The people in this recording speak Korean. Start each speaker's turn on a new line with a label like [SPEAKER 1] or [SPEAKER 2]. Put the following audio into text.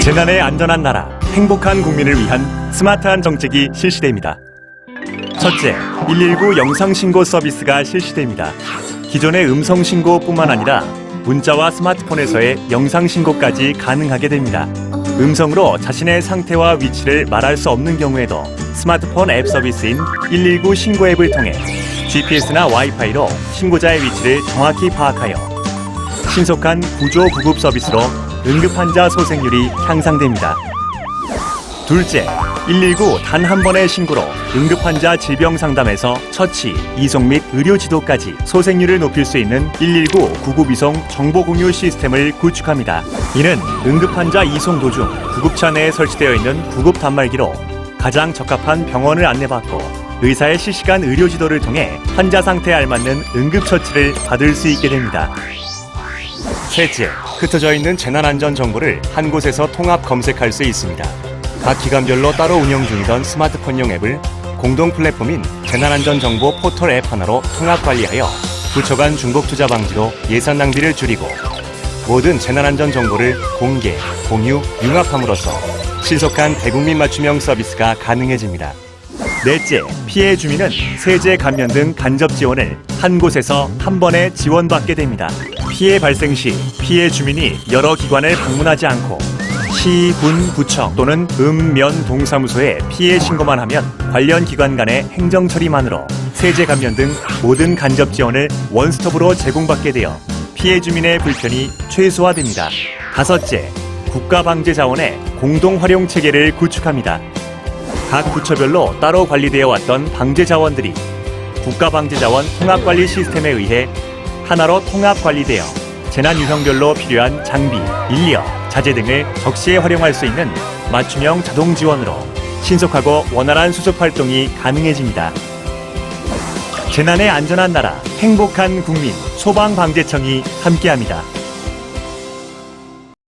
[SPEAKER 1] 재난의 안전한 나라, 행복한 국민을 위한 스마트한 정책이 실시됩니다. 첫째, 119 영상 신고 서비스가 실시됩니다. 기존의 음성 신고뿐만 아니라 문자와 스마트폰에서의 영상 신고까지 가능하게 됩니다. 음성으로 자신의 상태와 위치를 말할 수 없는 경우에도 스마트폰 앱 서비스인 119 신고 앱을 통해 GPS나 와이파이로 신고자의 위치를 정확히 파악하여 신속한 구조 구급 서비스로 응급 환자 소생률이 향상됩니다. 둘째, 119 단 한 번의 신고로 응급 환자 질병 상담에서 처치, 이송 및 의료 지도까지 소생률을 높일 수 있는 119 구급 이송 정보 공유 시스템을 구축합니다. 이는 응급 환자 이송 도중 구급차 내에 설치되어 있는 구급 단말기로 가장 적합한 병원을 안내받고 의사의 실시간 의료 지도를 통해 환자 상태에 알맞는 응급 처치를 받을 수 있게 됩니다. 셋째, 흩어져 있는 재난안전 정보를 한 곳에서 통합 검색할 수 있습니다. 각 기관별로 따로 운영 중이던 스마트폰용 앱을 공동 플랫폼인 재난안전정보 포털 앱 하나로 통합 관리하여 부처 간 중복 투자 방지로 예산 낭비를 줄이고 모든 재난안전 정보를 공개, 공유, 융합함으로써 신속한 대국민 맞춤형 서비스가 가능해집니다. 넷째, 피해 주민은 세제 감면 등 간접 지원을 한 곳에서 한 번에 지원받게 됩니다. 피해 발생 시 피해 주민이 여러 기관을 방문하지 않고 시, 군, 구청 또는 음, 면, 동사무소에 피해 신고만 하면 관련 기관 간의 행정 처리만으로 세제 감면 등 모든 간접 지원을 원스톱으로 제공받게 되어 피해 주민의 불편이 최소화됩니다. 다섯째, 국가 방재 자원의 공동 활용 체계를 구축합니다. 각 부처별로 따로 관리되어 왔던 방재 자원들이 국가 방재 자원 통합 관리 시스템에 의해 하나로 통합 관리되어 재난 유형별로 필요한 장비, 인력, 자재 등을 적시에 활용할 수 있는 맞춤형 자동 지원으로 신속하고 원활한 수습 활동이 가능해집니다. 재난의 안전한 나라, 행복한 국민, 소방방재청이 함께합니다.